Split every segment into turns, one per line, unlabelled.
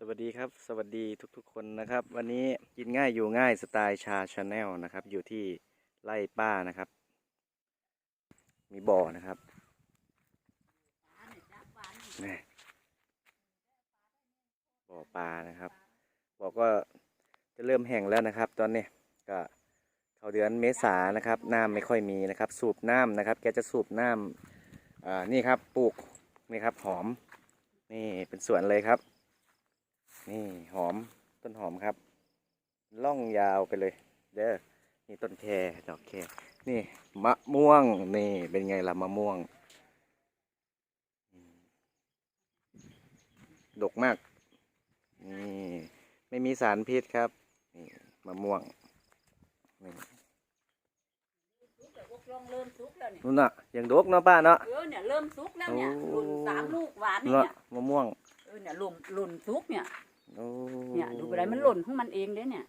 สวัสดีครับ สวัสดีทุกๆคนนะครับ วันนี้กินง่ายอยู่ง่ายสไตล์ชาชาแนลนะครับ อยู่ที่ไร่ป้านะครับ มีบ่อนะครับนี่บ่อปลานะครับบ่อก็จะเริ่มแห้งแล้วนะครับ ตอนนี้ก็เข้าเดือนเมษานะครับน้ำไม่ค่อยมีนะครับ สูบน้ำนะครับ แกจะสูบน้ำอ่านี่ครับปลูกนี่ครับหอม นี่เป็นสวนเลยครับ นี่หอมต้นหอมครับ ล่องยาวไปเลย เด้อนี่ต้นแคดอกแคนี่มะม่วงนี่เป็นไงล่ะมะม่วงอืมดกมาก นี่ไม่มีสารพิษครับนี่มะม่วงนี่
ลองเริ่มสุกแล้วเนี่ย
นู่นน่ะยังดกเนาะป้าเนาะ
เออเนี่ยเริ่มสุกแล้วเนี่ย
โอ้
หลุนสามลูกหวานนี่
เนาะ
เนี่ย
มะม่วง
เออเนี่ยหลุนหลุนสุกเนี่ย
โอ้
เนี่ยดูไปได้มันหล่นของมันเองเด้เนี่ย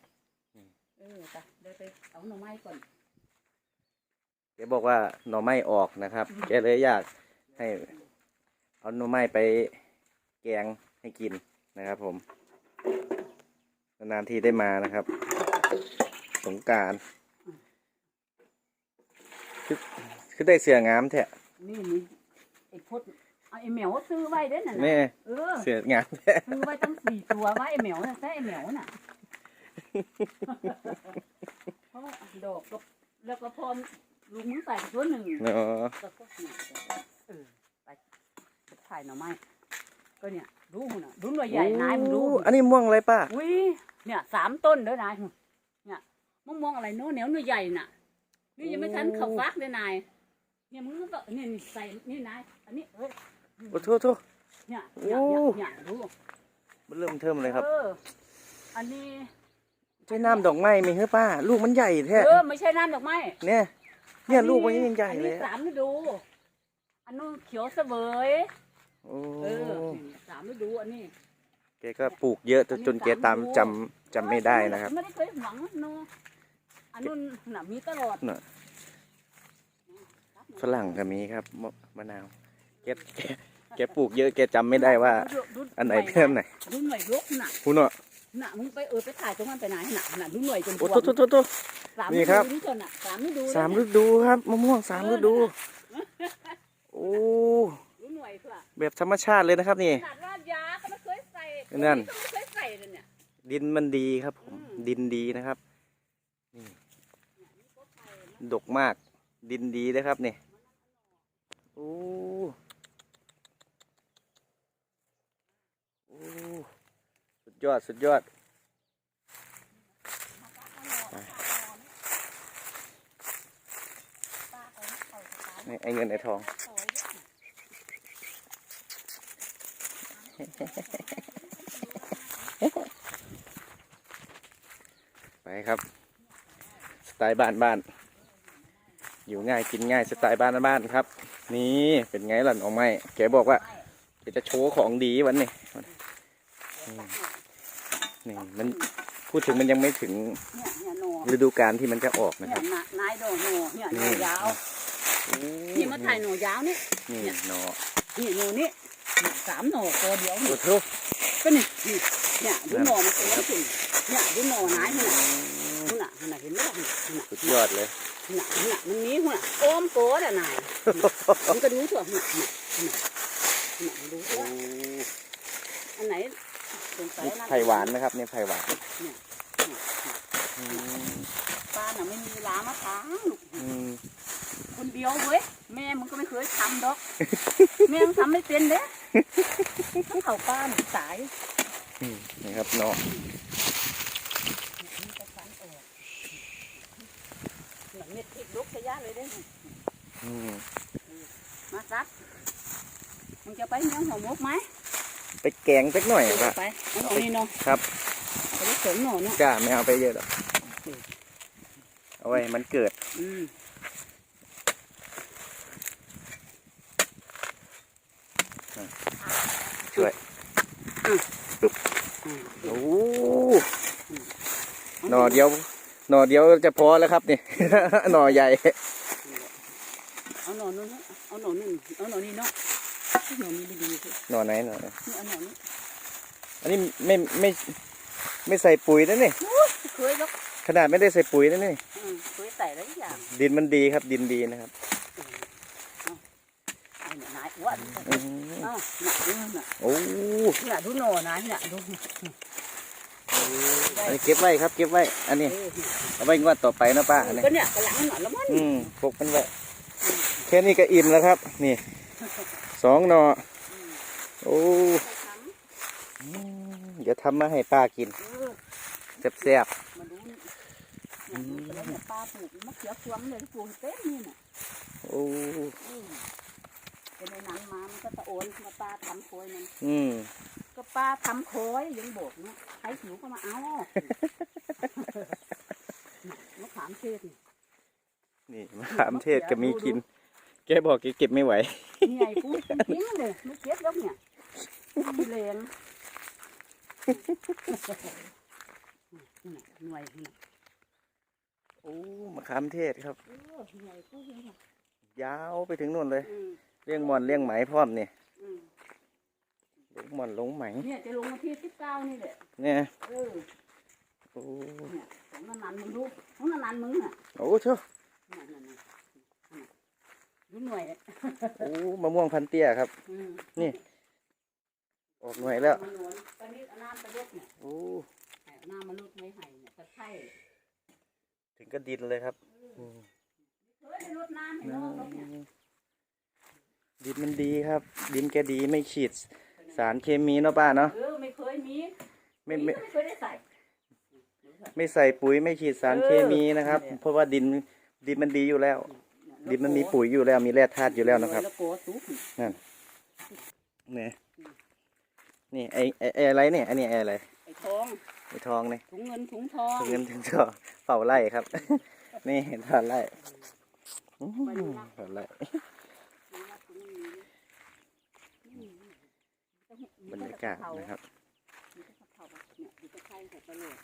อืม
เออไปเดี๋ยวไปเอาหน่อไม้ก่อน
แกบอกว่าหน่อไม้ออกนะครับแกเลยอยากให้เอาหน่อไม้ไปแกงให้กินนะครับผมนานๆทีได้มานะครับ สงกรารคือคือได้เสืองามแท้
นี่นี่ไอ้พดเอา ไอ้เหมียวซื้อไว้เด้น่ะนะ
แม่
เออ
เสืองามแท้
ซื้อไว้ตั้งสี่ตัวไว้ไอ้เหมียวน่ะใช่ไอ้เหมียวน่ะเพราะว่าดอกก็แล้วก็พอลุงมึงใส่ตัวหนึ่ง
เนาะ
ก็ก็เนี่ยเออไปจะถ่ายหน่อไม้ก็เนี่ยดูหุ่นอะดูหน่วยใหญ่นายมึงดู
โอ้อันนี้ม่วงอะไรป้า
อุ้ยเนี่ยสามต้นเด้อนายเนี่ยมะม่วงอะไรโน้นเหนียวหน่วยใหญ่น่ะ นี่ยังไม่ทันเขาฟักเลยนายเนี่ยมึงก็เนี่ยนี่ใส่นี่นายอันนี้เอ้ย
โอ้โทษโทษ
เนี่ยเนี่ยเนี่ยเนี่ยดู
มันเริ่มเทิมเลยครับ
เออ อันนี้
ใช่น้ำดอกไม้ไหมเฮ้ยป้า ลูกมันใหญ่แท้
เออไม่ใช่น้ำดอกไม้
เนี่ย เนี่ยลูกมันยังใหญ่เลย
อันนี้สามฤดู อันนู้นเขียวเสวย
โอ้
เออนี่สามฤดูอันนี้
แกก็ปลูกเยอะจนจนแกตามจำจำไม่ได้นะครับ
ไม่ได้เคยหวังเนาะอันนู้นน่ะมีตลอด
น่ะฝรั่งก็มีครับมะมะนาว แกแกแกปลูกเยอะแกจำไม่ได้ว่า อันไหนเพิ่มไหน
ดูหน่วยลกน่ะ
คุณเนาะ
น่ะมึงไปเออไปถ่ายตรงนั้นไปไหนน่ะน่ะดูหน่วยจน
โอ้
พว
โตโตโตโต
สาม
นี่
ฤ
ครั
ดู
บ
นี่จนน่ะสามฤดู
สาม
เล
ฤ
ย
ดูครับมะม่วงสามฤดู โอ้
ดูหน่วยค่ะ
แบบธรรมชาติเลยนะครับนี่
ขนาดราดยาก็ไม่เคยใส่
นั่น
ก็ไม่เคยใส่เลยเนี่ย
ดินมันดีครับผม
อืม
ดินดีนะครับนี่ดกมาก ดินดีนะครับนี่โอ้โอ้ สุดยอด สุดยอดนี่ไอเงินไอทอง ไปครับ สไตล์บ้านบ้าน อยู่ง่ายกินง่ายสไตล์บ้านบ้านครับ นี่เป็นไงล่ะน้องไม้แกบอกว่าแกจะโชว์ของดีวันนี้นี่ นี่มันพูดถึงมันยังไม่ถึง
เนี่ยเนี่ยหนอ
ฤดูกาลที่มันจะออกนะ
เนี่
ค
ย
รับ
น่ะนายดอกหนอเนี่ยหน
นี่
อยาว
โอ้
นี่มาถ่ายหนอยาวนี่
นี่หนอ
นี่หนอนี่สามหนอตัวเดียวนี่
โอ้โห
ก็นี่นี่เนี่ยดูหนอมันเป็นยังไงเนี่ยดูหนอนายนี่น่ะนี่น่ะนี่น่ะเห็นไหมล่ะนี่น่ะ
สุดยอดเลย
นี่น่ะนี่น่ะมันมีหัวน่ะโอมโกดอะนายมันก็ดูถั่วนี่น่ะนี่น่ะนี่น่ะดู
โอ้
ว่าอันไหนสงสัย
นี่
นะ
ไผ่หวานนะครับเนี่ยไผ่หวาน
เนี่ยเนี่ย
อืม
ป้าน่ะไม่มีเวลามาทาง
อืม
คนเดียวเว้ยแม่มึงก็ไม่เคยทำดอก แม่มึงทำไม่เป็นเด้ถ้าเขาป้าหนูตาย
อืมนี่ครับหนอ
มันจะฟันออกเหมือนเม็ดพริกลุกขยะเลยเด้
อืม
มาซัดมึงจะไปเลี้ยงหัวมุกไหม
ไปแกงสักหน่อยป่ะ
ไปเอาหน่อยนี่เนาะ
ครับ
ไปเสริมหน่อยเนาะ
กล้าไม่เอาไปเยอะหรอกเอาไว้มันเกิด
อืม
ช่วย
อืม
โอ้หน่อเดียว หน่อเดียวจะพอแล้วครับนี่หน่อใหญ่
เอาหน่อยนู้นนะเอาหน่อยนึงเอาหน่อยนี่เนาะ หน่อยนี่ดีๆสิ
หน่อไหนหน่อไหน
นี่เอาหน่อยนี้
อันนี้ไม่ไม่ไม่ใส่ปุ๋ยนะนี่
เคยแล้ว
ขนาดไม่ได้ใส่ปุ๋ยนะนี่
อืมเคยใส่แล้วทุกอย่าง
ดินมันดีครับ ดินดีนะครับ
ไอ้เนี่ยนายอ้วน
อืม
อ้าวเนี่ยดูน่ะ
โอ้
เนี่ยดูโหน่นายเนี่ยดู
อันนี้เก็บไว้ครับ เก็บไว้ อันนี้
เออ
เอาไว้งวดต่อไปนะป้าอันนี้
ก็เนี่ยกระหลังหน่อยแล้วมัน
อืมพกมันไว้แค่นี้ก็อิ่มแล้วครับ นี่ สองหนอโอ้อืมเดี๋ยวทำมาให้ป้ากิน
เออ
แซ่บ
มาดูเนี่ยเนี่ยแล้วเนี่ยปลาปลูกมะเขือพวงเลยปลูกเต็มนี่น่ะ
ๆโอ้
อืมจะในหนังมามันก็ตะโอนมาปลาทำโคยมัน
อืม
ก็ปลาทำโคยยังบอกเนาะใครหิวก็มาเอามะขามเทศนี่
นี่มะขามเทศก็มีกิน แกบอกแกเก็บไม่ไหว
นี่ไงปูทิ้งเลยไม่เก็บแล้วเนี่ยมีแรงหน่วยนี่
โอ้มะขามเทศครับ
เออหน่วยปูเนี่ย
ยาวไปถึงนู่นเลย
อืม
เลี้ยงมอนเลี้ยงไหมพร้อมนี่
อืม
หลงมอนหลงไหม
เนี่ยจะลงมาที่สิบเก้านี่แหละ
เนี่ย
เออ
โอ้
เนี่ยของนันนันมึงดูของนันนันมึงน่ะ
โอ้เช่
เนี่ยนั่นน่ะ ดูหน่วย
โอ้มะม่วงพันเตี้ยครับ
อืม
นี่ ออกหน่วยแล้ว
มันหนวนตอนนี้เอาน้ำตะลุกเนี่ย
โอ้
ให้เอาน้ำมาลุกไม่ให้เนี่ยตะไคร้
ถึงก็ดินเลยครับอืม
เฮ้ยได้รดน้ำให้น้องแล้วเนี่ย
ดินมันดีครับ ดินแกดีไม่ฉีด สารเคมีเนาะป้าเนาะ
เออไม่เคยมี
ไม่ไม่
ไม่เคยได้ใส่
ไม่ใส่ปุ๋ยไม่ฉีดสารเคมีนะครับเพราะว่าดินดินมันดีอยู่แล้ว ดินมันมีปุ๋ยอยู่แล้วมีแร่ธาตุอยู่แล้วนะครับ
แล้วโกสุก
เนี่ยนี่ไอไอไออะไรเนี่ยอันนี้ไออะไร
ไอ้ทอง
ไอทองเนี่ย
ถุงเงินถุงทอง
เงินถึงก็เป่าไล่ครับ นี่เป่าไล่อื้อหือเป่าไล่บรรยากาศนะครับ
เนี่ยอยู่ตะไคร้กับตะโหลด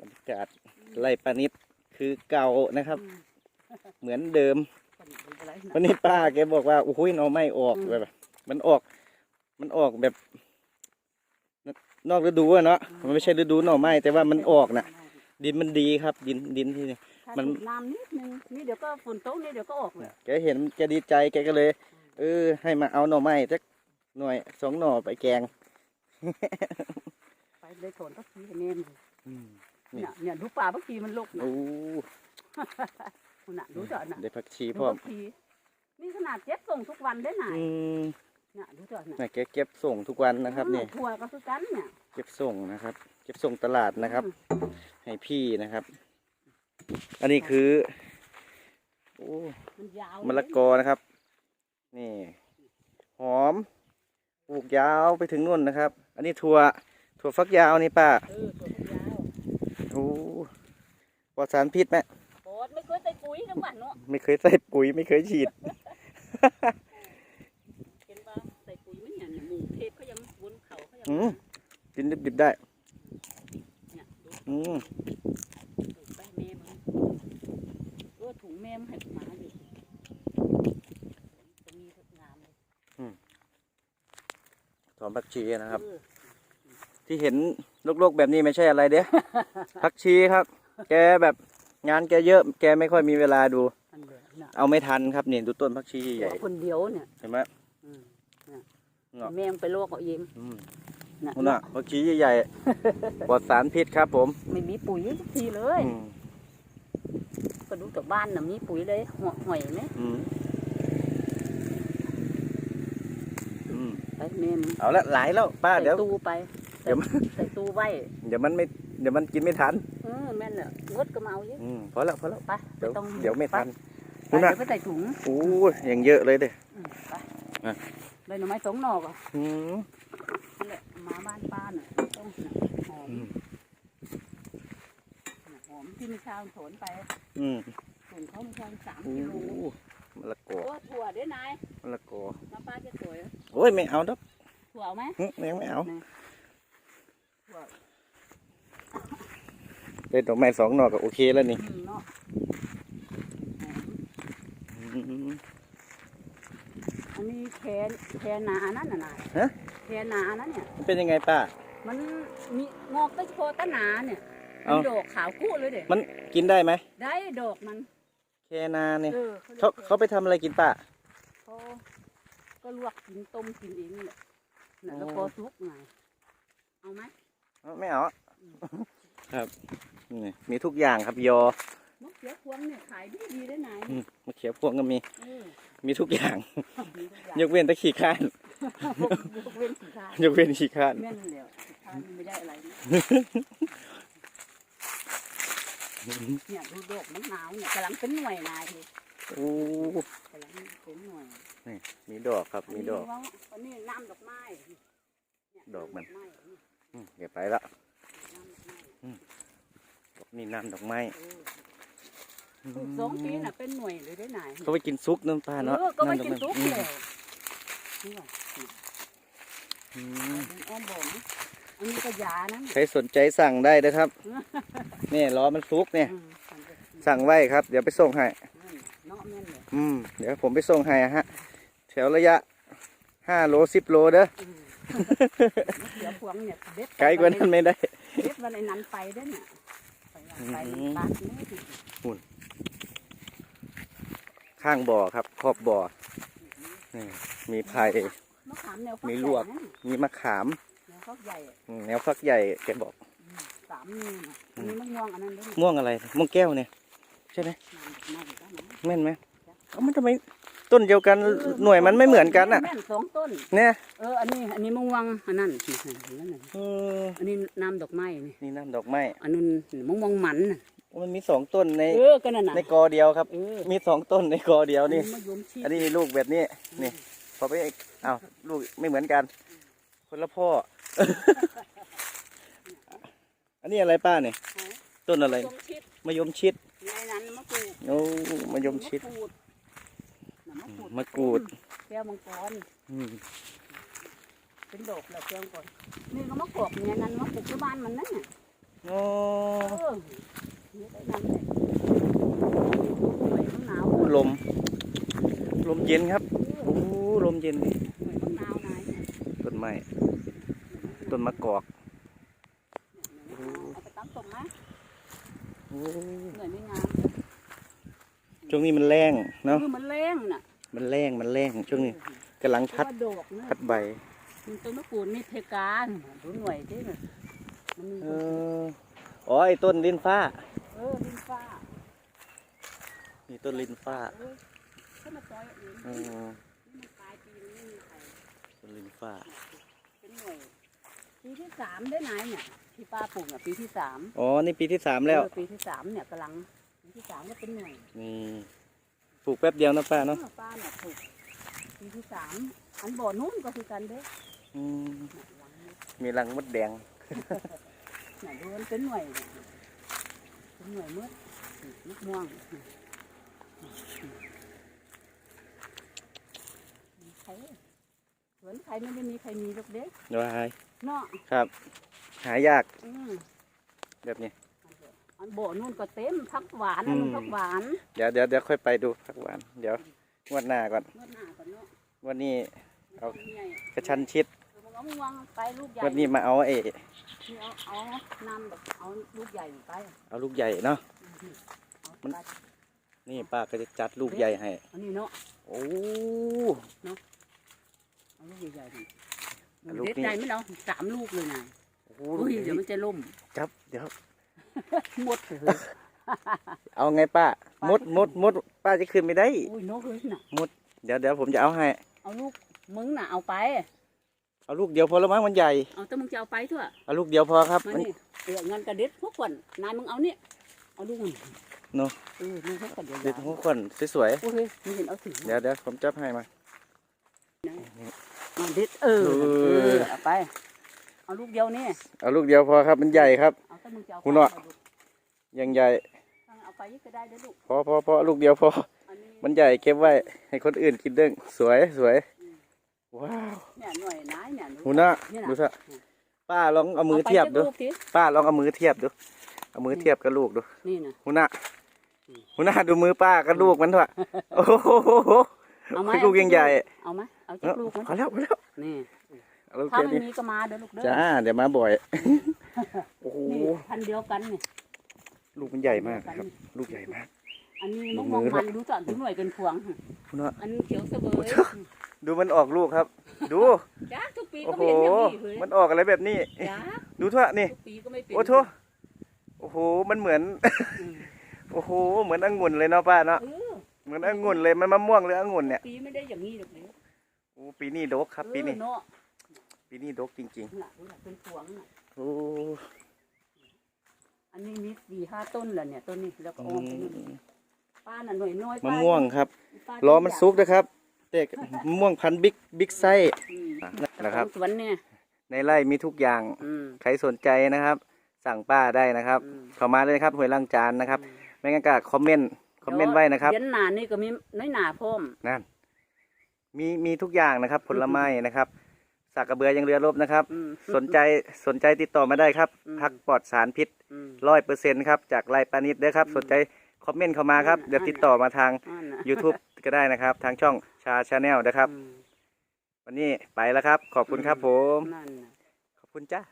บรรยากาศไล่ปานิดคือเก่านะครับ เหมือนเดิม
เป็นอะไร
วันนี้ป้าแกบอกว่าโอ้ยหน่อไม่ออกแบบมันออก มันออกแบบ นอกฤดูอะเนาะมันไม่ใช่ฤดูหน่อไม้แต่ว่ามันออกน่ะ ดินมันดีครับ ดินดินที่นี่มั
มันนน้ำนิดนึงนี่เดี๋ยวก็ฝนตกนี่เดี๋ยวก็ออกเลย
แกเห็นแกดีใจแกก็เลย เออ ให้มาเอาหน่อไม้สักหน่อยสองหน่อไปแกง
ไปเลยถอนก็ขี้เนม
อืมนี่
เนี่ยเนี่ยดูป่าบางทีมันลุกนะ
โอ้
คุณน่ะดูเถอะน่ะ
ได้ผักชี
ดู
พร้อม
บางทีนี่ขนาดเจ็บส่งทุกวันได้ไหน
อืม
น่ะดูเถอะน่ะ
น่ะแกเก็บส่งทุกวันนะครับนี่
ทัวร์ก็คือกันเนี่ย
เก็บส่งนะครับ เก็บส่งตลาดนะครับ ให้พี่นะครับ อันนี้คือโอ้
มันยาว
มะละกอนะครับ นี่ หอมปลูกยาวไปถึงนู่นนะครับ อันนี้ถั่วถั่วฟักยาวนี่ป้า
เออตัวยาว
โอ้ปลอดสารพิษไหม
โอ้ไม่เคยใส่ปุ๋ยทั้งวันเนาะ
ไม่เคยใส่ปุ๋ยไม่เคยฉีด
เห็นป่ะใส่ปุ๋ยมันเนี่ยเนี่ยหมูเทศเขายังบนเขาเขายัง
อืมกินดิบๆได้
เนี่ยดู
อืม
ปลูกไปแม่มันเออถุงแม่มนให้หมาอยู่ตรงนี้ทุกงามเลย
หอมผักชีนะครับ
เออ
ที่เห็นโลกๆแบบนี้ไม่ใช่อะไรเด้ ผักชีครับ แกแบบ งานแกเยอะแกไม่ค่อยมีเวลาดู
อันเดียวน่ะ
เอาไม่ทันครับนี่ดูต้นผักชีใหญ่
ตัวคนเดียวเนี่ย
ๆเห็นไหม
อืมเนี่ย
เนาะ
แม่งไปลวกเอาเอง
อืม
น่ะ
นู่นน่ะผักชีใหญ่ๆปลอดสารพิษครับผม
ไม่มีปุ๋ยสักทีเลย
อืม
ก็ดูจากบ้านน่ะมีปุ๋ยเลยหัวหอยไหม
อืมอืม
ไปแม่มน
เอาละหลายแล้วป้า
ใส่
เดี๋ยว
ตู้ไป
เดี๋ยวมัน
ใส่ตู้ไว้
เดี๋ยวมันไม่เดี๋ยวมันกินไม่ทัน
เออแม่นเนี่ยงดก็มาเอาเยอะ
อืมพอแล้วพอแล้ว
ไป
เดี๋ยว
ต้อง
เดี๋ยวไม่ทัน
ไป
นู่นน่ะ
เดี๋ยวไปใส่ถุง
โอ้ยอย่างเยอะเลยเด้
อืมไป
อะ
ได้หน่อไม้สองหน่อกอะ
อืม
นั่นแหละมาบ้านป้าน่ะต้องน่ะหอม
อืม
น่ะหอมที่มีชาวสวนไป
อืม
ส่งเขามีชาวสาม
โอ้
กิโล
มะละกอ
โอ้ถั่วเด้นาย
มะละกอ
มาป้าจะสวย
โอ้ยไม่เอาดอก
ถั่วเอาไหม
หึยังไม่เอา
ถั่ว
ได้ดอกไม้สองหน่อก็โอเคแล้วนี่
อืมเนาะหอม
อืม
อันนี้แคนแคนนานั่นน่ะนาย
ฮะ
แคนนานั่นเนี่ย
มันเป็นยังไงป้า
มันมีงอกตะโพตะหนาเนี่ย
เอ้า
มันดอกขาวกู้เลยเด็
มันกินได้ไหม
ได้ดอกมัน
แคนาเนี่ย
เออ
เขาเขาไปทำอะไรกินป้า
เขาก็ลวกกินต้มกินเองนี่แหละน่ะ
โอ้
แล้วก็ซุกไงเอาไหม
เอาไม่เอาครับ นี่มีทุกอย่างครับยอ
มะเขือพวงเนี่ยขายดีดีได้ไหน
อืมมะเขือพวงก็มี
เออ
มีทุกอย่าง
มีทุกอย่าง
ยกเว้นแตะขี้ข้าน
ยกเว้นสินค้าย
กเว้นขี้ข้าน
แม่นแล้วสินค้านี่ไม่ได้อะไรนะเนี่ยดูดอกมะนาวเนี่ยกำลังเป็นหน่วยนายที
โอ้
กำลังเป็นหน่วย
มีดอกครับ มีดอก
อันนี้น้ำดอกไม้เนี่ย
ดอกมันำ
ไม้นี่
อืมเดี๋ยวไปละ
น้ำดอกไม้
นี่น้ำดอกไม้
เออปลูกสองปีน่ะเป็นหน่วยเลยได้ไหน
เขาไปกินซุปน้ำปลาเนาะ
เออก็ไปำ
ดอ
กิน
ม้
ซุป
อืม
เลยนี่ว่ะ
อืม
เป็นอ้อมบ่มอันนี้ก็ยานะ
ใครสนใจสั่งได้นะครับนี่ล้อมันซุกเนี่ย
อืมทำไป
สั่งไว้ครับ เดี๋ยวไปส่งให้
นั่นเนาะแม่นเลย
อืมเดี๋ยวผมไปส่งให้อะฮะแถวระยะห้าโลสิบโลเด้อ
อืมเดี๋ยวพวงเนี่ยเด็ด
ไกลกว่านั้นไม่ได้
เด็ดวันไอ้นั้นไปเด้อเนี่ย ไปว่าไป
อืม
ปากนี่สิ
ข้างบ่อครับ ขอบบ่อนี่มีไผ่
มะขามแนวฟัก
มี
ให
ล
ญ่
วก
นะ
มีมะขาม
แนวฟักใหญ่
อืมแนวฟักใหญ่แกบอก
อืมสามนิ้วน่ะอันนี้มะม่วงอันนั้นด้วยนะ
ม่วงอะไร ม่วงแก้วเนี่ย ใช่ไหม
มาอีกแล้วนะ
แม่นไหมเอ้ามันทำไม ต้นเดียวกันหน่วยมันไม่เหมือนกันอะ
แม่นสองต้น
เนี่ย
เอออันนี้อันนี้มะม่วงอันนั้นนี่นั่นน่ะ
เออ
อันนี้น้ำดอกไม้นี่
นี่น้ำดอกไม้
อันนู้นมะม่วงหมันน่ะ
มันมีสองต้นใน
เออก็นั่นน่ะ
ในกอเดียวครับ
เออ
มีสองต้นในกอเดียวนี่
มะยมชี
อันนี้มีลูกแบบนี้นี่พอไปอ้าวลูกไม่เหมือนกัน คนละพ่อ อันนี้อะไรป้าเนี่ยต้นอะไร
มะยมชิด
มะยมชิด
ในนั้นมะกรูด
โอ้มะยมชิด
มะกรูดน่ะมะกรูด
มะกรูด
แก้วมังกร
อืม
เป็นดอกแล้วแก้วมังกรนี่ก็มะกอกเนี่ยนั้นมะปลูกที่บ้านมันนั่นน่ะ
โอ้
เออนี่ได้นั่นเลยหน่วยมะนาว
ลม ลมเย็นครับ
เออ
โอ้ลมเย็นนี่
หน่วยมะนาวนายเนี่ย
ต้นไม้ต้นมะกอก
เอาไปตั้งตรงไหม
โอ้
หน่วยไม่งาม
ช่วงนี้มันแรงเนาะ
คือมันแรงน่ะ
มันแรงมันแรงช่วงนี้กำลังพัด
เพราะว่าดอกเนี่ย
พัดใบ
มันต้นมะกรูดนี่เพกาดูหน่วยดิเนี่ยมันมี
เอออ๋อไอ้ต้นลิ้นฟ้า
เออดินฟ้า
มีต้นลิ้นฟ้า
เออถ้ามาซอยเอง
เออ
มันปลายปีนี้ไม่มีใคร
ต้นลิ้นฟ้า
เป็นหน่วยปีที่สามได้ไหนเนี่ยที่ป้าปลูกอะปีที่สาม
อ๋อนี่ปีที่สามแล้ว
เออปีที่สามเนี่ยกำลังปีที่สามก็เป็นหน่วย
นี่ป ลูกแป๊บเดียวนะป้าเนาะ
เออป้าเนี่ยปลูกปีที่สามอันบ่อนู้นก็คือกันเด้
อืม
เนี่ยหลังนี้
มีรังมดแดง
เนี่ยดูมันเป็นหน่วยเนี่ยเป็นหน่วยมืดมะม่วงใครสวนใครไม่ได้มีใครมีหรอกเด้
วาย
เนาะ
ครับ หายาก
อืม
แบบนี้
อันโบนู่นก็เต็มพักหวานอันนู้น
อืม
พักหวาน
เดี๋ยวเดี๋ยวเดี๋ยวค่อยไปดูผักหวาน เดี๋ยวงวดหน้าก่อน
เมื่อหน้าก่อนเนาะ
วันนี้เอา
ใหญ่
กระชันชิด
เอามะม่วงไปลูกใหญ่
วันนี้มาเอาเอ
นี่เอาเอาน้ำแบบเอาลูกใหญ่ไป
เอาลูกใหญ่เนาะ
เอา
มัน
ไป
นี่ป้าก็จะจัดลูกใหญ่ให้
อันนี้เนาะ
โอ้
เอาลูกใหญ่ๆนี่
เอาลูก
เด็ด
นี่
ใจไหมเนาะสามลูกเลยนะ
โห
อุ้ยเดี๋ยวมันจะล่ม
จับเดี๋ยว
ห มดเลย
เอาไงป้า มดมดมดป้าจะขึ้นไม่ได้
อุ้ยนกเลยน่ะ
เดี๋ยวเดี๋ยวผมจะเอาให้
เอาลูกมึงน่ะเอาไป
เอาลูกเดียวพอแล้วมั้งมันใหญ่
เอาแต่มึงจะเอาไปเถอะ
เอาลูกเดียวพอครับ
มา
มัน
นี่เออเงินกระเด็ดพวกคนนายมึงเอาเนี่ยเอาลูกมัน
เนาะ
เออลูกพวกคนเดียว
เด็ดหัวคนสวย
โอ้ยมึงเห็นเอาถึง
ๆเดี๋ยวเดี๋ยวผมจับให้มา
มาเด็ดเออ
เออ
เออเอาไป เอาลูกเดียวนี่
เอาลูกเดียวพอครับมันใหญ่ครับ
เอาแต่ มึงจะเอาไป
คุณเนาะยังใหญ่
เอาไปก็ได้เด้อลูก
พอพอพอลูกเดียวพอ
อันนี้
มันใหญ่เก็บไว้ ให้คนอื่นกินเด้งสวยสวยว้าว
เนี่ยหน่วยนายเนี่ย
หูหน้า
เนี่ย
ดูซะป้าลองเอามือเทียบดู
อาไปสักลูกสิ
ป้าลองเอามือเทียบดู เอามือเทียบกับลูกดู
นี่นะ
หูหน้าหูหน้าดูมือป้ากับลูกมันเถอะโอ้โห
เอาไหม
ลูกยังใหญ่
เอาไหมเอา
เอ
จาก
อ
ลูกมัน
พอแล้วพอแล้ว
นี่
โอเค
ถ้าไม่
ดิ
มีก็มาเด้อลูกเด้อ
จ้าเดี๋ยวมาบ่อยโอ้โห
นี่พันธุ์เดียวกันนี่
ลูกมันใหญ่มากครับ ลูกใหญ่มาก
อันนี้
ลู
มะ
ก
ม่วง
มือ
มันดูจัดดูหน่วยเป็นพวง
คุณว่า
อันเขียวเสวย
ดูมันออกลูกครับ ดู
จ้าทุกปี
โอ้
ก็
โห
ไม่เห็นอย่างนี้เลย
มันออกอะไรแบบนี้
จ้า
ดูเถอะนี่
ทุกปีก็ไม่เป็น
โอ้โถโอ้โห มันเหมือน
อืม
โอ้โห เหมือนองุ่นเลยเนาะป้าเนาะ
เออ
เหมือนองุ่นเลย มันมะม่วงหรือองุ่นเนี่ย
ปีไม่ได้อย่างนี้หรอกเลย
โอ้ปีนี้ดกครับปีนี้
เออเนาะ
ปีนี้ดกจริง
น่ะน่ะเป็นพวงน่ะ
ๆ โอ้
อันนี้มีสี่ห้าต้นแล้วเนี่ยต้นนี้แล้วก็ออมไปนี่ป้าน่ะหน่วยน้อย
มะ
ป้า
ม่วงครับ
ป้าร
อมันสุกนะครับเด็กมะม่วงพันธุ์บิ๊กบิ๊กไซส์
อืม
นะครับ
สวนเนี่ย
ในไร่มีทุกอย่าง
อืม
ใครสนใจนะครับ สั่งป้าได้นะครับ
อืม
เข้ามาเลยนะครับหวยล่างจานนะครับ ไม่งั้นก็คอมเมนต์คอมเมนต์ไว้นะครับ
เย็นหนานี่ก็มีน้อยหนาพร้อม
นั่นมีมีทุกอย่างนะครับ ผลไม้นะครับ สักกระเบือยังเรือรบนะครับ
อืม
สนใจสนใจติดต่อมาได้ครับ
อืม
พักปลอดสารพิษ
อืม
ร้อยเปอร์เซ็นต์ครับ จากไรปานิดเด้อครับ
อืม
สนใจคอมเมนต์เข้ามาครับ
อืม
เดี๋ยวติดต่อมาทาง
นั่นน่ะ
YouTube ก็ได้นะครับ ทางช่องชาชาแนลนะครับ
อืม
วันนี้ไปแล้วครับ ขอบคุณครับผม
นั่นน่ะ
ขอบคุณจ้า